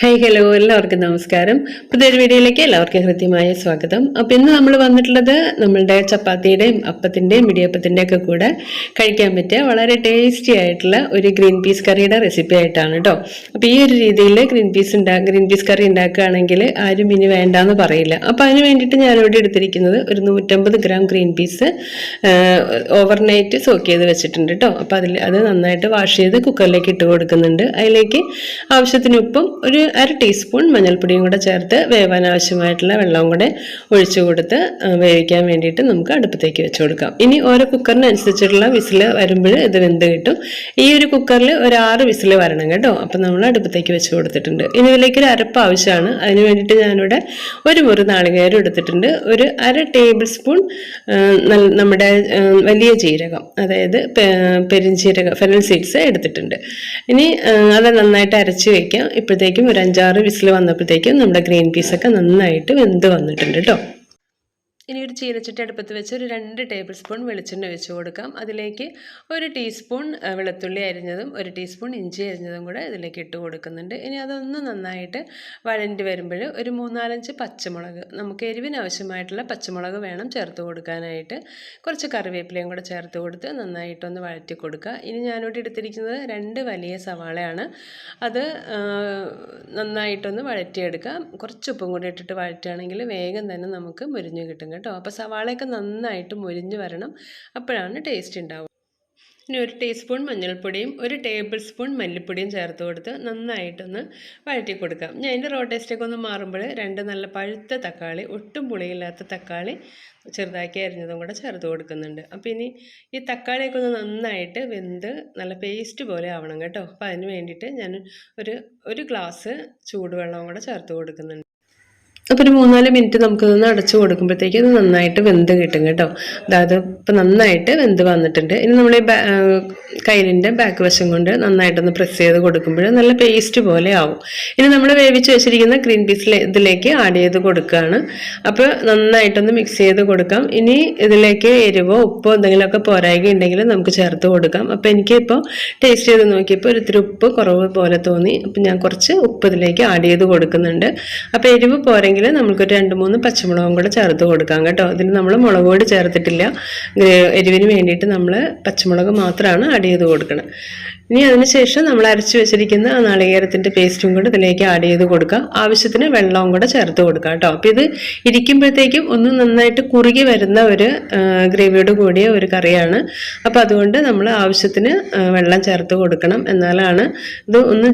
Hi hello എല്ലാവർക്കും നമസ്കാരം. പുതിയൊരു വീഡിയോയിലേക്ക് എല്ലാവർക്കും ഹൃദ്യമായ സ്വാഗതം. അപ്പോൾ ഇന്ന് നമ്മൾ വന്നിട്ടുള്ളത് നമ്മളുടെ ചപ്പാത്തിയുടെയും അപ്പത്തിന്റെയും ഇടിയപ്പത്തിന്റെയും ഒക്കെ കൂടെ കഴിക്കാൻ പറ്റിയ വളരെ ടേസ്റ്റി ആയിട്ടുള്ള ഒരു ഗ്രീൻ പീസ് കറിയുടെ റെസിപ്പി ആയിട്ടാണ് കേട്ടോ അപ്പോൾ ഈ ഒരു രീതിയിൽ ഗ്രീൻ പീസ് ഉണ്ടാ ഗ്രീൻ പീസ് കറി ഉണ്ടാക്കുകയാണെങ്കിൽ ആരും ഇനി വേണ്ടാന്ന് പറയില്ല. അപ്പോൾ അതിന് വേണ്ടിയിട്ട് ഇവിടെ എടുത്തിരിക്കുന്നത് ഒരു നൂറ്റമ്പത് gram green peas overnight soak ചെയ്ത് വെച്ചിട്ടുണ്ട് കേട്ടോ അപ്പോൾ അതിൽ അത് നന്നായിട്ട് വാഷ് ചെയ്ത് കുക്കറിലേക്ക് ഇട്ട് കൊടുക്കുന്നുണ്ട്. അതിലേക്ക് ആവശ്യത്തിന് ഉപ്പും അര ടീസ്പൂൺ മഞ്ഞൾപ്പൊടിയും കൂടെ ചേർത്ത് വേവാൻ ആവശ്യമായിട്ടുള്ള വെള്ളവും കൂടെ ഒഴിച്ചു കൊടുത്ത് വേവിക്കാൻ വേണ്ടിയിട്ട് നമുക്ക് അടുപ്പത്തേക്ക് വെച്ച് കൊടുക്കാം. ഇനി ഓരോ കുക്കറിനനുസരിച്ചിട്ടുള്ള വിസിൽ വരുമ്പോൾ ഇത് വെന്ത് കിട്ടും. ഈ ഒരു കുക്കറിൽ ഒരു ആറ് വിസിൽ വരണം കേട്ടോ. അപ്പം നമ്മൾ അടുപ്പത്തേക്ക് വെച്ച് കൊടുത്തിട്ടുണ്ട്. ഇനി ഇതിലേക്ക് ഒരു അരപ്പ് ആവശ്യമാണ്. അതിന് വേണ്ടിയിട്ട് ഞാനിവിടെ ഒരു മുറി നാളികേരം എടുത്തിട്ടുണ്ട്. ഒരു അര ടേബിൾ സ്പൂൺ നമ്മുടെ വലിയ ജീരകം അതായത് പെരിഞ്ചീരകം ഫെനൽ സീഡ്സ് എടുത്തിട്ടുണ്ട്. ഇനി അത് നന്നായിട്ട് അരച്ച് വയ്ക്കാം ഇപ്പോഴത്തേക്കും ഒരു അഞ്ചാറ് വിസിൽ വന്നപ്പോഴത്തേക്കും നമ്മുടെ ഗ്രീൻ പീസൊക്കെ നന്നായിട്ട് വെന്ത് വന്നിട്ടുണ്ട് കേട്ടോ. ഇനി ഒരു ചീനച്ചട്ടി അടുപ്പത്ത് വെച്ച് ഒരു രണ്ട് ടേബിൾ സ്പൂൺ വെളിച്ചെണ്ണ ഒഴിച്ച് കൊടുക്കാം. അതിലേക്ക് ഒരു ടീസ്പൂൺ വെളുത്തുള്ളി അരിഞ്ഞതും ഒരു ടീസ്പൂൺ ഇഞ്ചി അരിഞ്ഞതും കൂടെ ഇതിലേക്ക് ഇട്ട് കൊടുക്കുന്നുണ്ട്. ഇനി അതൊന്ന് നന്നായിട്ട് വഴണ്ടി വരുമ്പോൾ ഒരു മൂന്നാലഞ്ച് പച്ചമുളക് നമുക്ക് എരിവിന് ആവശ്യമായിട്ടുള്ള പച്ചമുളക് വേണം ചേർത്ത് കൊടുക്കാനായിട്ട്. കുറച്ച് കറിവേപ്പിലയും കൂടെ ചേർത്ത് കൊടുത്ത് നന്നായിട്ടൊന്ന് വഴറ്റി കൊടുക്കുക. ഇനി ഞാനിവിടെ എടുത്തിരിക്കുന്നത് രണ്ട് വലിയ സവാളയാണ്. അത് നന്നായിട്ടൊന്ന് വഴറ്റിയെടുക്കാം. കുറച്ച് ഉപ്പും കൂടി ഇട്ടിട്ട് വഴറ്റുകയാണെങ്കിൽ വേഗം തന്നെ നമുക്ക് മുരിഞ്ഞു കിട്ടും കേട്ടോ അപ്പോൾ സവാളയൊക്കെ നന്നായിട്ട് മുരിഞ്ഞ് വരണം. അപ്പോഴാണ് ടേസ്റ്റ് ഉണ്ടാവുക ഇനി ഒരു ടീസ്പൂൺ മഞ്ഞൾപ്പൊടിയും ഒരു ടേബിൾ സ്പൂൺ മല്ലിപ്പൊടിയും ചേർത്ത് കൊടുത്ത് നന്നായിട്ടൊന്ന് വഴറ്റി കൊടുക്കാം ഞാൻ അതിന്റെ റോ ടേസ്റ്റൊക്കെ ഒന്ന് മാറുമ്പോൾ രണ്ട് നല്ല പഴുത്ത തക്കാളി ഒട്ടും പുളിയില്ലാത്ത തക്കാളി ചെറുതാക്കി അരിഞ്ഞതും കൂടെ ചേർത്ത് കൊടുക്കുന്നുണ്ട്. അപ്പോൾ ഇനി ഈ തക്കാളിയൊക്കെ ഒന്ന് നന്നായിട്ട് വെന്ത് നല്ല പേസ്റ്റ് പോലെ ആവണം കേട്ടോ. അപ്പോൾ അതിന് വേണ്ടിയിട്ട് ഞാൻ ഒരു ഒരു ഗ്ലാസ് ചൂടുവെള്ളവും കൂടെ ചേർത്ത് കൊടുക്കുന്നുണ്ട്. അപ്പോൾ ഒരു മൂന്നാൽ മിനിറ്റ് നമുക്കിതൊന്ന് അടച്ചു കൊടുക്കുമ്പോഴത്തേക്ക് ഇത് നന്നായിട്ട് വെന്ത് കിട്ടും കേട്ടോ. അതായത് ഇപ്പൊ നന്നായിട്ട് വെന്ത് വന്നിട്ടുണ്ട്. ഇനി നമ്മൾ കയ്യിലിന്റെ ബാക്ക് വശം കൊണ്ട് നന്നായിട്ടൊന്ന് പ്രസ് ചെയ്ത് കൊടുക്കുമ്പോൾ നല്ല പേസ്റ്റ് പോലെ ആവും. ഇനി നമ്മൾ വേവിച്ച് വെച്ചിരിക്കുന്ന ഗ്രീൻ പീസ് ഇതിലേക്ക് ആഡ് ചെയ്ത് കൊടുക്കുകയാണ് അപ്പോൾ നന്നായിട്ടൊന്ന് മിക്സ് ചെയ്ത് കൊടുക്കാം. ഇനി ഇതിലേക്ക് എരിവോ ഉപ്പോ എന്തെങ്കിലുമൊക്കെ പോരായ്ക ഉണ്ടെങ്കിൽ നമുക്ക് ചേർത്ത് കൊടുക്കാം. അപ്പോൾ എനിക്കിപ്പോൾ ടേസ്റ്റ് ചെയ്ത് നോക്കിയപ്പോൾ ഒരിത്തിരി ഉപ്പ് കുറവ് പോലെ തോന്നി. അപ്പം ഞാൻ കുറച്ച് ഉപ്പ് ഇതിലേക്ക് ആഡ് ചെയ്ത് കൊടുക്കുന്നുണ്ട്. അപ്പോൾ എരിവ് പോരെങ്കിൽ നമുക്കൊരു രണ്ട് മൂന്ന് പച്ചമുളകും കൂടെ ചേർത്ത് കൊടുക്കാം കേട്ടോ. ഇതിന് നമ്മൾ മുളക് പൊടി ചേർത്തിട്ടില്ല. എരിവിന് വേണ്ടിയിട്ട് നമ്മൾ പച്ചമുളക് മാത്രമാണ് ആഡ് ചെയ്ത് കൊടുക്കണം. ഇനി അതിനുശേഷം നമ്മൾ അരച്ചു വെച്ചിരിക്കുന്ന ആ നാളികേരത്തിന്റെ പേസ്റ്റും കൂടെ ഇതിലേക്ക് ആഡ് ചെയ്ത് കൊടുക്കുക. ആവശ്യത്തിന് വെള്ളവും കൂടെ ചേർത്ത് കൊടുക്കുക കേട്ടോ. അപ്പോൾ ഇത് ഇരിക്കുമ്പോഴത്തേക്കും ഒന്ന് നന്നായിട്ട് കുറുകി വരുന്ന ഒരു ഗ്രേവിയോട് കൂടിയ ഒരു കറിയാണ്. അപ്പോൾ അതുകൊണ്ട് നമ്മൾ ആവശ്യത്തിന് വെള്ളം ചേർത്ത് കൊടുക്കണം. എന്നാലാണ് ഇത് ഒന്ന്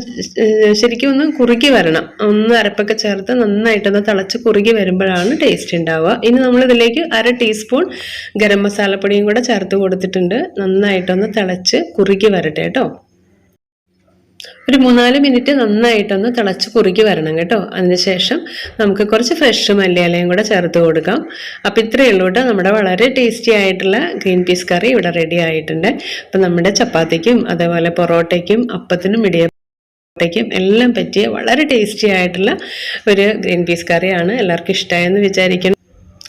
ശരിക്കും ഒന്ന് കുറുകി വരണം. ഒന്ന് അരപ്പൊക്കെ ചേർത്ത് നന്നായിട്ടൊന്ന് തിളച്ച് കുറുകി വരുമ്പോഴാണ് ടേസ്റ്റ് ഉണ്ടാവുക. ഇനി നമ്മൾ ഇതിലേക്ക് അര ടീസ്പൂൺ ഗരം മസാലപ്പൊടിയും കൂടെ ചേർത്ത് കൊടുത്തിട്ടുണ്ട്. നന്നായിട്ടൊന്ന് തിളച്ച് കുറുകി വരട്ടെ കേട്ടോ. ഒരു മൂന്നാൽ മിനിറ്റ് നന്നായിട്ടൊന്ന് തിളച്ച് കുറുക്കി വരണം കേട്ടോ. അതിനുശേഷം നമുക്ക് കുറച്ച് ഫ്രഷ് മല്ലിയാലയും കൂടെ ചേർത്ത് കൊടുക്കാം. അപ്പോൾ ഇത്രയേ ഉള്ളൂ കേട്ടോ. നമ്മുടെ വളരെ ടേസ്റ്റി ആയിട്ടുള്ള ഗ്രീൻ പീസ് കറി ഇവിടെ റെഡി ആയിട്ടുണ്ട്. അപ്പം നമ്മുടെ ചപ്പാത്തിക്കും അതേപോലെ പൊറോട്ടയ്ക്കും അപ്പത്തിനും ഇടിയപ്പത്തേക്കും എല്ലാം പറ്റിയ വളരെ ടേസ്റ്റി ആയിട്ടുള്ള ഒരു ഗ്രീൻ പീസ് കറിയാണ് എല്ലാവർക്കും ഇഷ്ടമായെന്ന് വിചാരിക്കുന്നു.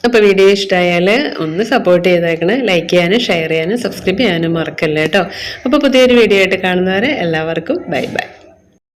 അപ്പോൾ വീഡിയോ ഇഷ്ടമായാൽ ഒന്ന് സപ്പോർട്ട് ചെയ്തേക്കണം ലൈക്ക് ചെയ്യാനും ഷെയർ ചെയ്യാനും സബ്സ്ക്രൈബ് ചെയ്യാനും മറക്കല്ലേ കേട്ടോ അപ്പോൾ പുതിയൊരു വീഡിയോ ആയിട്ട് കാണുന്നവരെ എല്ലാവർക്കും ബൈ ബൈ